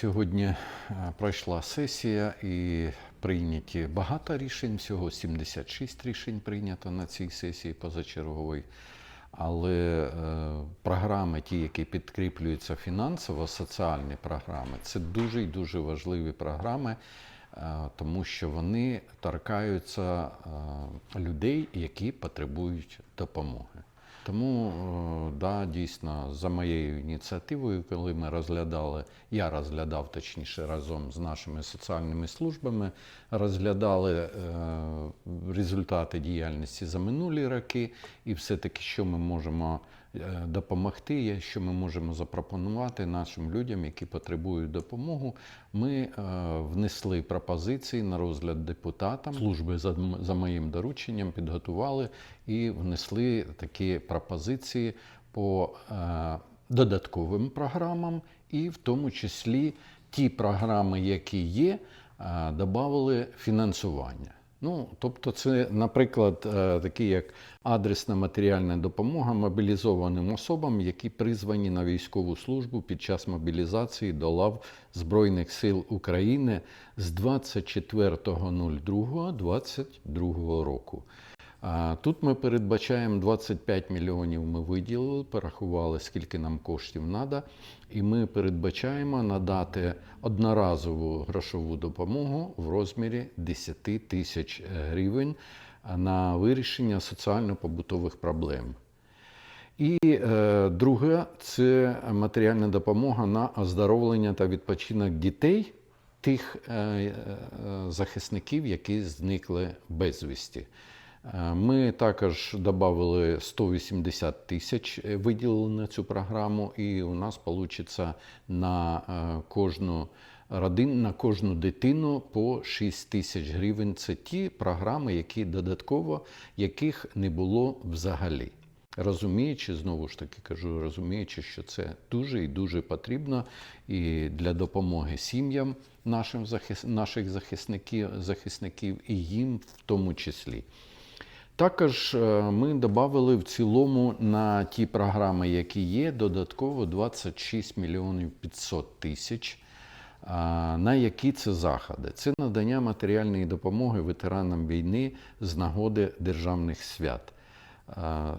Сьогодні е, пройшла сесія і прийняті багато рішень. Всього 76 рішень прийнято на цій сесії позачерговій. Але е, програми, ті, які підкріплюються фінансово, соціальні програми, це дуже і дуже важливі програми, е, тому що вони торкаються е, людей, які потребують допомоги. Тому е, да, дійсно за моєю ініціативою, коли ми розглядали, я розглядав точніше разом з нашими соціальними службами, розглядали е, результати діяльності за минулі роки, і все-таки, що ми можемо допомогти, є, що ми можемо запропонувати нашим людям, які потребують допомогу. Ми е, внесли пропозиції на розгляд депутатам. Служби за, моїм дорученням підготували і внесли такі пропозиції по е, додатковим програмам, і в тому числі ті програми, які є, е, додали фінансування. Ну, тобто, це, наприклад, е, такі як адресна матеріальна допомога мобілізованим особам, які призвані на військову службу під час мобілізації до лав Збройних сил України з 24.02.22 року. Тут ми передбачаємо 25 мільйонів. Ми виділили, порахували, скільки нам коштів треба, і ми передбачаємо надати одноразову грошову допомогу в розмірі 10 тисяч гривень на вирішення соціально-побутових проблем. І е, друге це матеріальна допомога на оздоровлення та відпочинок дітей тих е, е, захисників, які зникли безвісті. Е, Ми також додали 180 тисяч е, виділили на цю програму, і у нас вийде на е, кожну родину, на кожну дитину по 6 тисяч гривень. Це ті програми, які додатково яких не було взагалі. Розуміючи, знову ж таки кажу, розуміючи, що це дуже і дуже потрібно і для допомоги сім'ям нашим захис... наших захисників, захисників і їм в тому числі. Також е, ми додали в цілому на ті програми, які є, додатково 26 мільйонів 500 тисяч. На які це заходи? Це надання матеріальної допомоги ветеранам війни з нагоди державних свят. Е,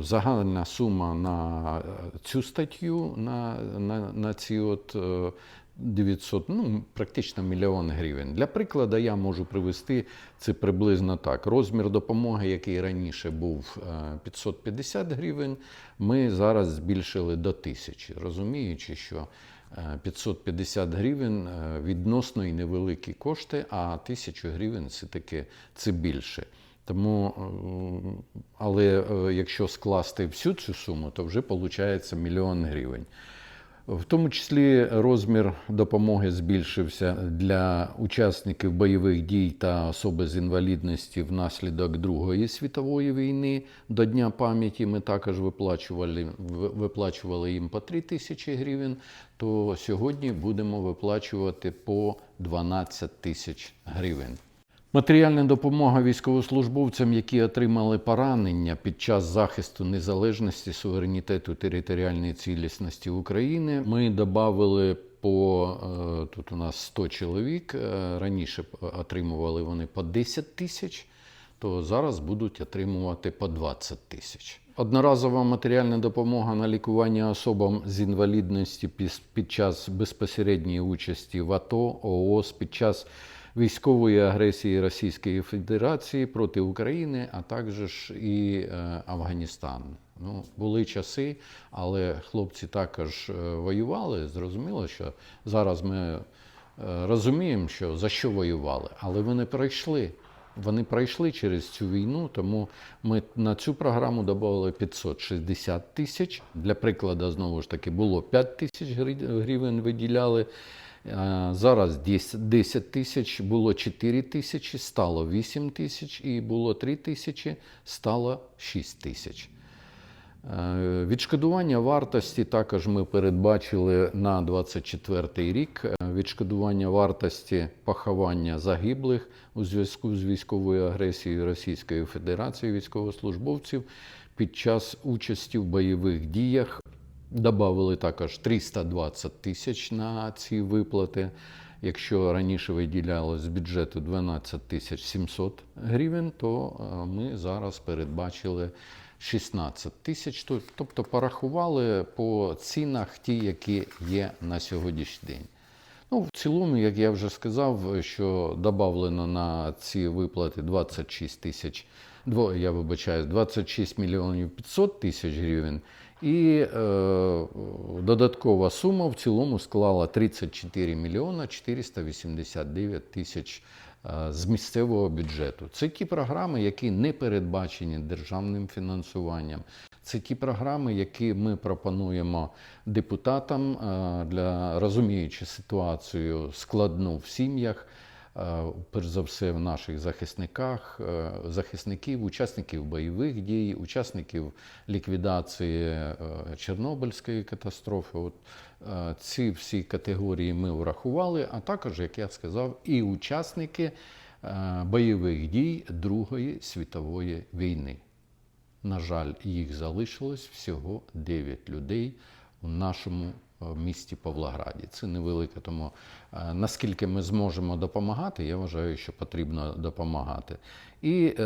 Загальна сума на цю статтю, на, на, на ці от е, 900, ну практично мільйон гривень. Для прикладу я можу привести це приблизно так. Розмір допомоги, який раніше був е, 550 гривень, ми зараз збільшили до 1000, розуміючи, що е, 550 гривень е, відносно і невеликі кошти, а 1000 гривень це таки це більше. Тому, е, але е, якщо скласти всю цю суму, то вже виходить мільйон гривень. В тому числі розмір допомоги збільшився для учасників бойових дій та особи з інвалідності внаслідок Другої світової війни. До Дня пам'яті ми також виплачували, виплачували їм по 3 тисячі гривень, то сьогодні будемо виплачувати по 12 тисяч гривень. Матеріальна допомога військовослужбовцям, які отримали поранення під час захисту незалежності, суверенітету територіальної цілісності України. Ми додали по е, тут у нас 100 чоловік. е, Раніше отримували вони по 10 тисяч, то зараз будуть отримувати по 20 тисяч. Одноразова матеріальна допомога на лікування особам з інвалідності під час безпосередньої участі в АТО, ООС, під час військової агресії Російської Федерації проти України, а також і е, Афганістан. Ну, були часи, але хлопці також е, воювали. Зрозуміло, що зараз ми е, розуміємо, що за що воювали, але вони пройшли. Вони пройшли через цю війну, тому ми на цю програму додали 560 тисяч. Для прикладу, знову ж таки, було 5 тисяч гривень виділяли. Е, Зараз 10 10 тисяч, було 4 тисячі, стало 8 тисяч, і було 3 тисячі, стало 6 тисяч. Е, Відшкодування вартості також ми передбачили на 24 рік. Е, Відшкодування вартості поховання загиблих у зв'язку з військовою агресією Російської Федерації військовослужбовців під час участі в бойових діях Добавили також 320 тисяч на ці виплати. Якщо раніше виділялось з бюджету 12 тисяч 700 гривень, то е, ми зараз передбачили 16 тисяч. Тобто порахували по цінах ті, які є на сьогоднішній день. Ну, в цілому, як я вже сказав, що додано на ці виплати 26 тисяч, я вибачаю, 26 мільйонів 500 тисяч гривень, і е, додаткова сума в цілому склала 34 мільйона 489 тисяч е, з місцевого бюджету. Це ті програми, які не передбачені державним фінансуванням. Це ті програми, які ми пропонуємо депутатам е, для розуміючи ситуацію складну в сім'ях, перш за все в наших захисниках, е, захисників, учасників бойових дій, учасників ліквідації е, Чорнобильської катастрофи. От е, ці всі категорії ми врахували, а також, як я сказав, і учасники е, бойових дій Другої світової війни. На жаль, їх залишилось всього 9 людей у нашому е, місті Павлограді. Це невелике, тому е, наскільки ми зможемо допомагати, я вважаю, що потрібно допомагати. І е,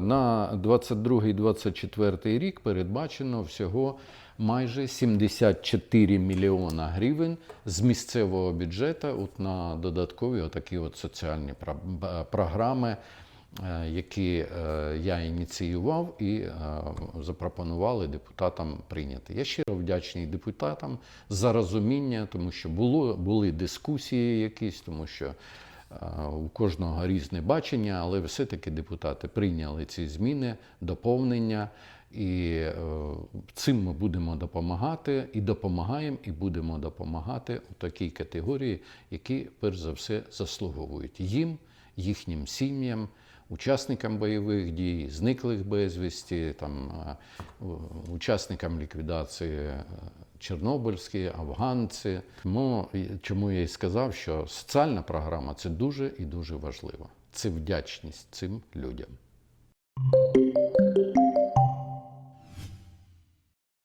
на 22-24 рік передбачено всього майже 74 мільйона гривень з місцевого бюджету от на додаткові отакі от соціальні програми які е, я ініціював і е, запропонували депутатам прийняти. Я щиро вдячний депутатам за розуміння, тому що було, були дискусії якісь, тому що е, у кожного різне бачення, але все-таки депутати прийняли ці зміни, доповнення. І е, цим ми будемо допомагати, і допомагаємо, і будемо допомагати у такій категорії, які перш за все заслуговують їм, їхнім сім'ям, учасникам бойових дій, зниклих безвісті, там, е, учасникам ліквідації е, Чорнобильські, афганці. Тому чому я і сказав, що соціальна програма це дуже і дуже важливо. Це вдячність цим людям.